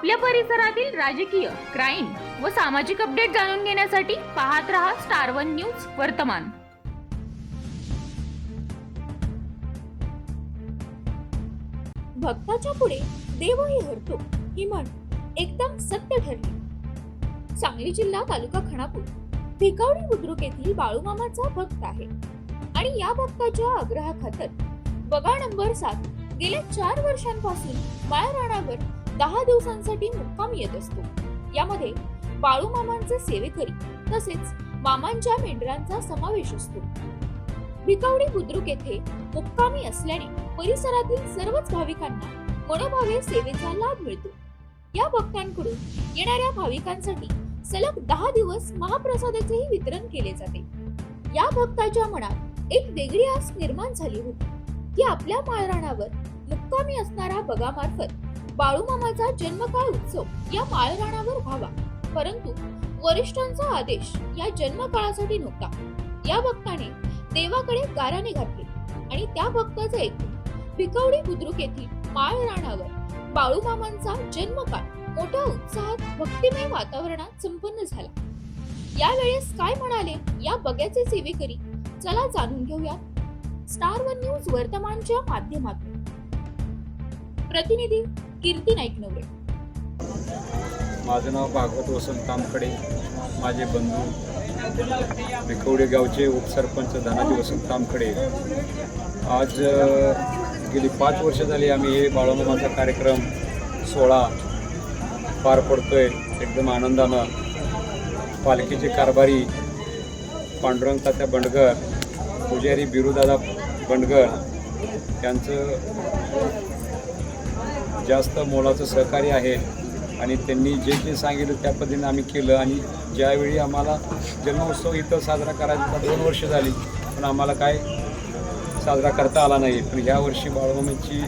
आपल्या परिसरातील राजकीय क्राईम व सामाजिक अपडेट जाणून घेण्यासाठी पाहत रहा स्टार वन न्यूज वर्तमान. भक्ताच्या पुढे देवही हरतो ही म्हण एकदम सत्य ठरली. सांगली जिल्हा तालुका खणापूर भिकावडी बुद्रुक येथील बाळूमामाचा भक्त आहे. आणि या भक्ताच्या आग्रहाखातर बगा नंबर सात गेल्या चार वर्षांपासून माळराणावर दहा दिवसांसाठी मुक्काम येत असतो. यामध्ये बाळूमामांचे सेवेकरी तसेच मामांच्या मेंढरांचा समावेश असतो. भिकावडी बुद्रुक येथे मुक्कामी असल्याने परिसरातील सर्वच भाविकांना मनोभावे सेवेचा लाभ मिळतो. या भक्तांकडून येणाऱ्या भाविकांसाठी सलग दहा दिवस महाप्रसादाचेही वितरण केले जाते. या भक्ताच्या मनात एक वेगळी आस निर्माण झाली होती की आपल्या माळराणावर मुक्कामी असणारा बगामार्फत बाळूमामाचा जन्मकाळ उत्सव या माळराणावर व्हावा. परंतु वरिष्ठांचा आदेश या जन्मकाळासाठी नव्हता. या भक्ताने देवाकडे गाराने घातले आणि त्या भक्ताचे ऐकून भिकवडी बुद्रुक येथील माळराणावर बाळूमामांचा जन्मकाळ मोठ्या उत्साहात भक्तिमय वातावरणात संपन्न झाला. यावेळेस काय म्हणाले या बग्याचे सेवेकरी? चला जाणून घेऊया. स्टार वन न्यूज वर्तमानच्या माध्यमातून. प्रतिनिधी कीर्ती नाईक नवरे. माझं नाव भागवत वसंत कामकडे माझे बंधू भिकवडे गावचे उपसरपंच धनाजी वसंत कामकडे आज गेली पाच वर्ष झाली आम्ही हे बाळूमामाचा कार्यक्रम सोहळा पार पडतोय एकदम आनंदानं. पालखीचे कारभारी पांडुरंग तात्या बंडगर पुजारी बिरुदादा बंडगर यांचं जास्त मोलाचं सहकार्य आहे आणि त्यांनी जे जे सांगितलं त्या पद्धतीने आम्ही केलं आणि ज्यावेळी आम्हाला जन्मोत्सव इथं साजरा करायचा दोन वर्ष झाली पण आम्हाला काय साजरा करता आला नाही. पण ह्या वर्षी बाळूमामाची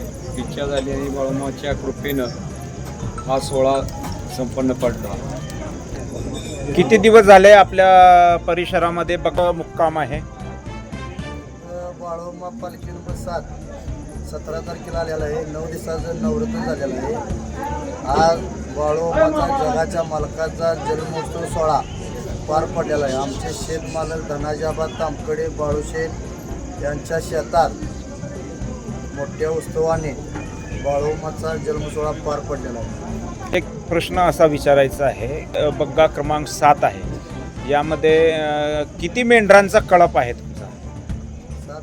इच्छा झाली आणि बाळूमामाच्या कृपेनं हा सोहळा संपन्न पडला. किती दिवस झाले आपल्या परिसरामध्ये बघा मुक्काम आहे? बाळोमा पालखी नंबर सात. सतरा तारखेला आलेला आहे. नऊ दिवसाचं नवरात्र झालेलं आहे. आज बाळोमाचा जगाच्या मालकाचा जन्मोत्सव सोहळा पार पडलेला आहे. आमचे शेतमालक धनाजाबा तामकडे बाळूशेठ यांच्या शेतात मोठ्या उत्सवाने बाळोमाचा जन्मसोहळा पार पडलेला आहे. एक प्रश्न असा विचारायचा आहे. बग्गा क्रमांक सात आहे. यामध्ये किती मेंढरांचा कळप आहे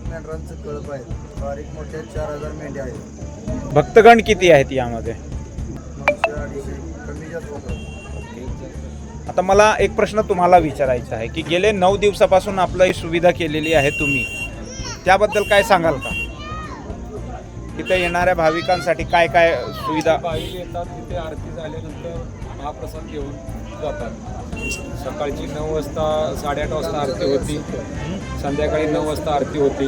तुमचा सात मेंढरांचं कळप आहे बारीक मोठ्या चार हजार मेंढ्या आहेत. भक्तगण किती आहेत यामध्ये? नऊशे अडीचशे. कमी जास्त होतं आता मला एक प्रश्न तुम्हाला विचारायचा आहे की गेले नऊ दिवसापासून आपलं ही सुविधा केलेली आहे तुम्ही. त्याबद्दल काय सांगाल का? तिथे येणाऱ्या भाविकांसाठी काय काय सुविधा? भाविक येतात तिथे आरती झाल्यानंतर महाप्रसाद घेऊन. जातात. सकाळची नऊ वाजता साडेआठ वाजता आरती होती. संध्याकाळी नऊ वाजता आरती होती.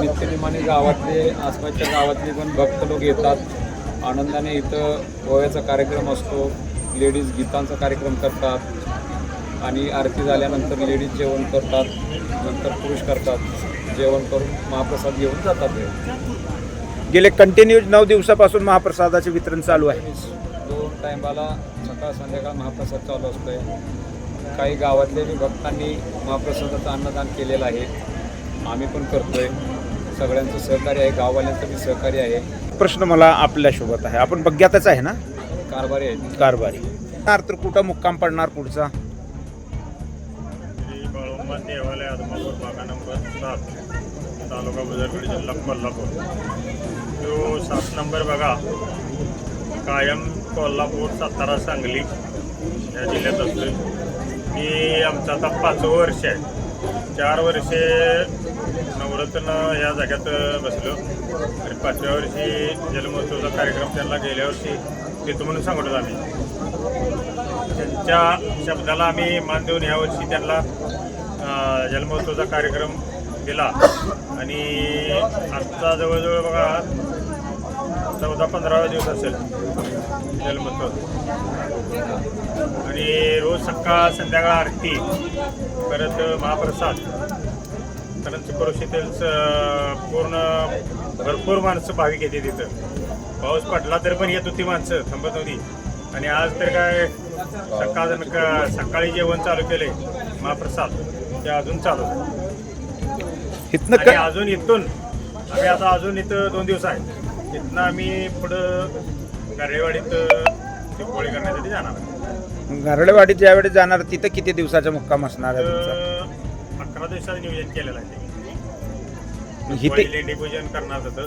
नित्यनिमाने गावातले आसपासच्या गावातले पण भक्त लोक येतात. आनंदाने इथं गोव्याचा कार्यक्रम असतो. लेडीज गीतांचा कार्यक्रम करतात. आणि आरती झाल्यानंतर लेडीज जेवण करतात. नंतर पुरुष करतात. जेवण करून महाप्रसाद घेऊन जातात. गेले कंटिन्यू नऊ दिवसापासून महाप्रसादाचे वितरण चालू आहे. टायमाला सकाळ संध्याकाळ महाप्रसाद चालू असतोय. काही गावातल्या बी भक्तांनी महाप्रसादाचं अन्नदान केलेलं आहे. आम्ही पण करतोय. सगळ्यांचं सहकार्य आहे गाववाल्यांचं बी सहकार्य आहे. प्रश्न मला आपल्यासोबत आहे. आपण बग्यातच आहे ना? कारभारी आहेत कारभारी. तर कुठं मुक्काम पडणार पुढचा? श्री बाळोबा देवालय आदमापूर भागा नंबर सात तालुका बुजरगड जिल्हा कोल्हापूर. तो सात नंबर बघा कायम कोल्हापूर सातारा सांगली या जिल्ह्यात असतो मी आमचं आता पाचवं वर्ष आहे. चार वर्षे नवरत्न या जाग्यात बसलो. आणि पाचव्या वर्षी जन्मोत्सवाचा कार्यक्रम त्यांना गेल्या वर्षी देतो म्हणून सांगतो आम्ही. त्यांच्या शब्दाला आम्ही मान देऊन यावर्षी त्यांना अ, जन्मोत्सवाचा कार्यक्रम दिला. आणि आत्ता जवळजवळ बघा चौदा पंधरावा दिवस असेल. जन्मोत्सव. आणि रोज सकाळ संध्याकाळ आरती परत महाप्रसाद. परत करुशीतील पूर्ण भरपूर माणसं भाविक येते तिथं पाऊस पडला तरी पण येत होती माणसं थांबत नव्हती. आणि आज तर काय सकाळ सकाळी जेवण चालू केले महाप्रसाद. ते अजून चालू. आणि अजून इथून आम्ही आता अजून इथं दोन दिवस आहे. इथनं आम्ही पुढं गर्रेवाडीत ती पोळी करण्यासाठी जाणार आहे. गारडेवाडीत ज्यावेळेस जाणार तिथं किती दिवसाचा मुक्काम असणार आहे तुमचा? तर अकरा दिवसाचं नियोजन केलेलं आहे. इथे पूजन करणार होतं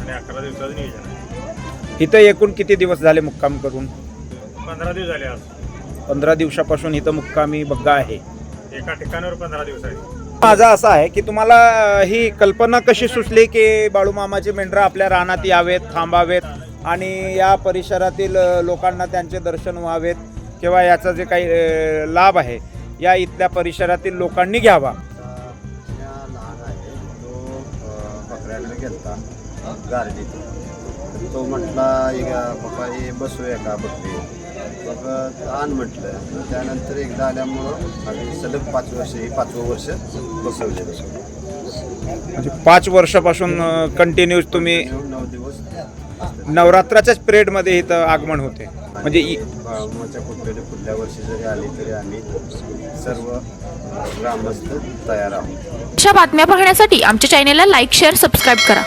आणि अकरा दिवसाचं नियोजन आहे. इथं एकूण किती दिवस झाले मुक्काम करून? पंधरा दिवस झाले आज. पंधरा दिवसापासून इथं मुक्कामी बग्गा आहे. एका ठिकाणावर पंधरा दिवस आहे माझा असा आहे की तुम्हाला ही कल्पना कशी सुचली की बाळूमामाचे मेंढरं आपल्या रानात यावेत थांबावेत आणि या परिसरातील लोकांना त्यांचे दर्शन व्हावेत किंवा याचा जे काही लाभ आहे या इथल्या परिसरातील लोकांनी घ्यावा. लहान आहे तो बकऱ्याकडे गेलता गार्डीत तो म्हटला "एक, पप्पा हे बसूया का बकरी मग आण म्हटलं. त्यानंतर एकदा आल्यामुळं आम्ही सलग पाच वर्ष हे पाचवं वर्ष बसवले म्हणजे पाच वर्षापासून कंटिन्यूस तुम्ही नऊ दिवस. नवरात्राच्याच पिरियडमध्ये इथं आगमन होते. म्हणजे इ- बाळूमाच्या कुठल्या पुढल्या वर्षी जरी आली तरी आम्ही सर्व ग्रामस्थ तयार आहोत. अशा बातम्या पाहण्यासाठी आमच्या चॅनेलला लाईक शेअर सबस्क्राईब करा.